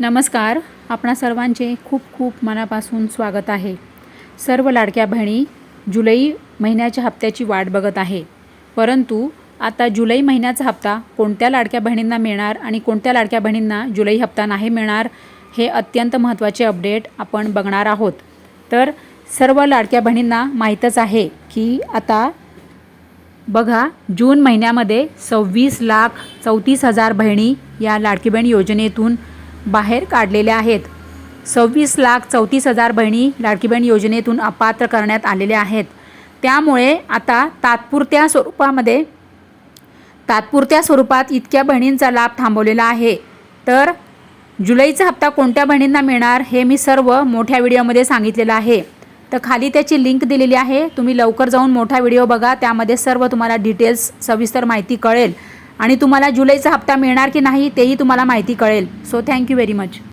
नमस्कार. आपणा सर्वांचे खूप खूप मनापासून स्वागत आहे. सर्व लाडक्या बहिणी जुलै महिन्याच्या हप्त्याची वाट बघत आहे. परंतु आता जुलै महिन्याचा हप्ता कोणत्या लाडक्या बहिणींना मिळणार आणि कोणत्या लाडक्या बहिणींना जुलै हप्ता नाही मिळणार हे अत्यंत महत्त्वाचे अपडेट आपण बघणार आहोत. तर सर्व लाडक्या बहिणींना माहीतच आहे की आता बघा जून महिन्यामध्ये सव्वीस लाख चौतीस हजार बहिणी या लाडकी बहीण योजनेतून बाहेर काढलेल्या आहेत. सव्वीस लाख चौतीस हजार बहिणी लाडकी बहीण योजनेतून अपात्र करण्यात आलेल्या आहेत. त्यामुळे आता तात्पुरत्या स्वरूपामध्ये तात्पुरत्या स्वरूपात इतक्या बहिणींचा लाभ थांबवलेला आहे. तर जुलैचा हप्ता कोणत्या बहिणींना मिळणार हे मी सर्व मोठ्या व्हिडिओमध्ये सांगितलेलं आहे. तर खाली त्याची लिंक दिलेली आहे. तुम्ही लवकर जाऊन मोठा व्हिडिओ बघा. त्यामध्ये सर्व तुम्हाला डिटेल्स सविस्तर माहिती कळेल. आणि तुम्हाला जुलैचा हप्ता मिळणार की नाही तेही तुम्हाला माहिती कळेल. So thank you very much